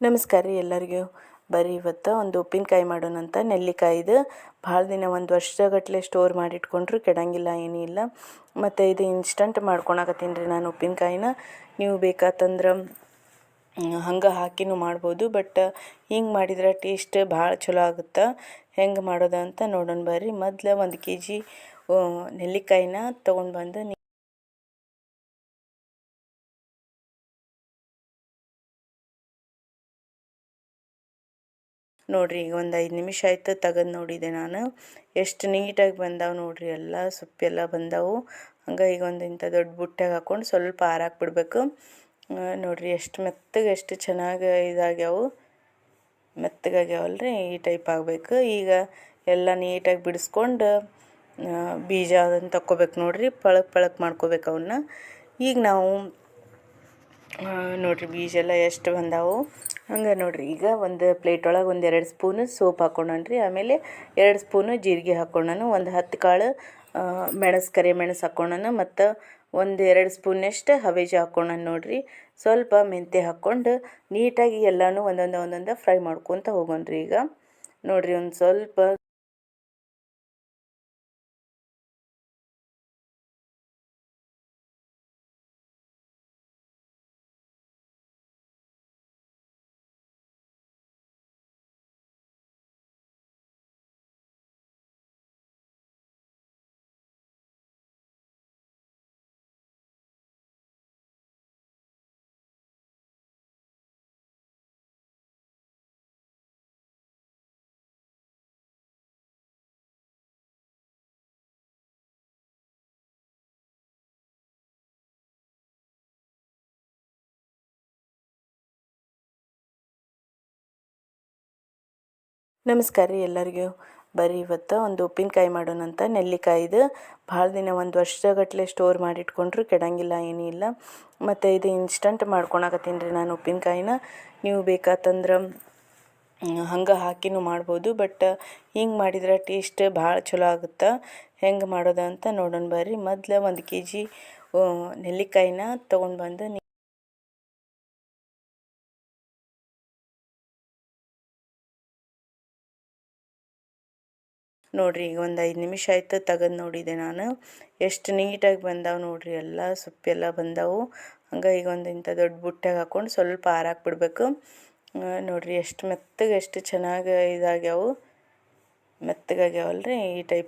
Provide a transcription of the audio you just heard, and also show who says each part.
Speaker 1: ನಮಸ್ಕಾರ ರೀ ಎಲ್ಲರಿಗೂ. ಬರೀ ಇವತ್ತು ಒಂದು ಉಪ್ಪಿನಕಾಯಿ ಮಾಡೋಣಂತ ನೆಲ್ಲಿಕಾಯಿದು ಭಾಳ ದಿನ ಒಂದು ವರ್ಷಗಟ್ಟಲೆ ಸ್ಟೋರ್ ಮಾಡಿಟ್ಕೊಂಡ್ರು. ಕೆಡಂಗಿಲ್ಲ, ಏನೂ ಇಲ್ಲ. ಮತ್ತು ಇದು ಇನ್ಸ್ಟಂಟ್ ಮಾಡ್ಕೊಳಕತ್ತೀನಿ ರೀ ನಾನು ಉಪ್ಪಿನಕಾಯಿನ. ನೀವು ಬೇಕಾತಂದ್ರೆ ಹಂಗೆ ಹಾಕಿನೂ ಮಾಡ್ಬೋದು. ಬಟ್ ಹಿಂಗೆ ಮಾಡಿದ್ರೆ ಟೇಸ್ಟ್ ಭಾಳ ಚಲೋ ಆಗುತ್ತೆ? ಹೆಂಗೆ ಮಾಡೋದು ಅಂತ ನೋಡೋಣ ಬರ್ರಿ. ಮೊದ್ಲು ಒಂದು ಕೆ ಜಿ ನೆಲ್ಲಿಕಾಯಿನ ತೊಗೊಂಡು ಬಂದು ನೋಡಿರಿ, ಈಗ ಒಂದು ಐದು ನಿಮಿಷ ಆಯ್ತು ತೆಗೆದು ನೋಡಿದೆ ನಾನು. ಎಷ್ಟು ನೀಟಾಗಿ ಬಂದಾವೆ ನೋಡಿರಿ, ಎಲ್ಲ ಸೊಪ್ಪೆಲ್ಲ ಬಂದಾವು. ಹಂಗೆ ಈಗ ಒಂದು ಇಂಥ ದೊಡ್ಡ ಬುಟ್ಟ್ಯಾಗ ಹಾಕ್ಕೊಂಡು ಸ್ವಲ್ಪ ಆರಾಕ್ ಬಿಡಬೇಕು ನೋಡಿರಿ, ಎಷ್ಟು ಮೆತ್ತಗೆ, ಎಷ್ಟು ಚೆನ್ನಾಗಿ ಇದಾಗ್ಯಾವು. ಮೆತ್ತಗಾಗ್ಯಾವಲ್ರಿ, ಈ ಟೈಪ್ ಆಗಬೇಕು. ಈಗ ಎಲ್ಲ ನೀಟಾಗಿ ಬಿಡಿಸ್ಕೊಂಡು ಬೀಜ ಅದನ್ನು ತಕ್ಕೋಬೇಕು ನೋಡಿರಿ, ಪಳಕ್ ಪಳಕ್ ಮಾಡ್ಕೋಬೇಕು ಅವನ್ನ ಈಗ ನಾವು ನೋಡಿರಿ ಬೀಜ ಎಲ್ಲ ಎಷ್ಟು ಬಂದಾವು. ಹಂಗೆ ನೋಡ್ರಿ, ಈಗ ಒಂದು ಪ್ಲೇಟ್ ಒಳಗೆ ಒಂದು ಎರಡು ಸ್ಪೂನು ಸೋಪ್ ಹಾಕ್ಕೊಂಡನ್ರಿ ಆಮೇಲೆ ಎರಡು ಸ್ಪೂನು ಜೀರಿಗೆ ಹಾಕ್ಕೊಂಡನು ಒಂದು ಹತ್ತು ಕಾಳು ಮೆಣಸು, ಕರಿ ಮೆಣಸು ಹಾಕ್ಕೊಂಡನು ಮತ್ತು ಒಂದು ಎರಡು ಸ್ಪೂನಷ್ಟು ಹವೇಜ ಹಾಕ್ಕೊಂಡನು ನೋಡಿರಿ, ಸ್ವಲ್ಪ ಮೆಂತ್ಯ ಹಾಕ್ಕೊಂಡು ನೀಟಾಗಿ ಎಲ್ಲನೂ ಒಂದೊಂದು ಒಂದೊಂದು ಫ್ರೈ ಮಾಡ್ಕೊತ ಹೋಗೋಣ್ರಿ ಈಗ. ನೋಡಿರಿ ಒಂದು ಸ್ವಲ್ಪ ನಮಸ್ಕಾರ ರೀ ಎಲ್ಲರಿಗೂ. ಬರ್ರಿ ಇವತ್ತು ಒಂದು ಉಪ್ಪಿನಕಾಯಿ ಮಾಡೋಣಂತ ನೆಲ್ಲಿಕಾಯಿದು ಭಾಳ ದಿನ ಒಂದು ವರ್ಷಗಟ್ಟಲೆ ಸ್ಟೋರ್ ಮಾಡಿಟ್ಕೊಂಡ್ರು, ಕೆಡಂಗಿಲ್ಲ, ಏನೂ ಇಲ್ಲ. ಮತ್ತು ಇದು ಇನ್ಸ್ಟಂಟ್ ಮಾಡ್ಕೊಳಕತ್ತೀನಿ ರೀ ನಾನು ಉಪ್ಪಿನಕಾಯಿನ. ನೀವು ಬೇಕಾತಂದ್ರೆ ಹಂಗೆ ಹಾಕಿನೂ ಮಾಡ್ಬೋದು ಬಟ್ ಹಿಂಗೆ ಮಾಡಿದ್ರೆ ಟೇಸ್ಟ್ ಭಾಳ ಚಲೋ ಆಗುತ್ತೆ. ಹೆಂಗೆ ಮಾಡೋದು ಅಂತ ನೋಡೋಣ ಬರ್ರಿ. ಮೊದ್ಲು ಒಂದು ಕೆ ಜಿ ನೆಲ್ಲಿಕಾಯಿನ ತೊಗೊಂಡು ಬಂದು ನೋಡಿರಿ ಈಗ ಒಂದು ಐದು ನಿಮಿಷ ಆಯಿತು ತೆಗೆದು ನೋಡಿದೆ ನಾನು. ಎಷ್ಟು ನೀಟಾಗಿ ಬಂದಾವೆ ನೋಡಿರಿ ಎಲ್ಲ, ಸೊಪ್ಪೆಲ್ಲ ಬಂದಾವು. ಹಂಗೆ ಈಗ ಒಂದು ಇಂಥ ದೊಡ್ಡ ಬುಟ್ಟ್ಯಾಗ ಹಾಕ್ಕೊಂಡು ಸ್ವಲ್ಪ ಆರಾಕ್ ಬಿಡಬೇಕು ನೋಡಿರಿ ಎಷ್ಟು ಮೆತ್ತಗೆ, ಎಷ್ಟು ಚೆನ್ನಾಗಿ ಇದಾಗ್ಯಾವು. ಮೆತ್ತಗಾಗ್ಯಾವಲ್ರಿ ಈ ಟೈಪ್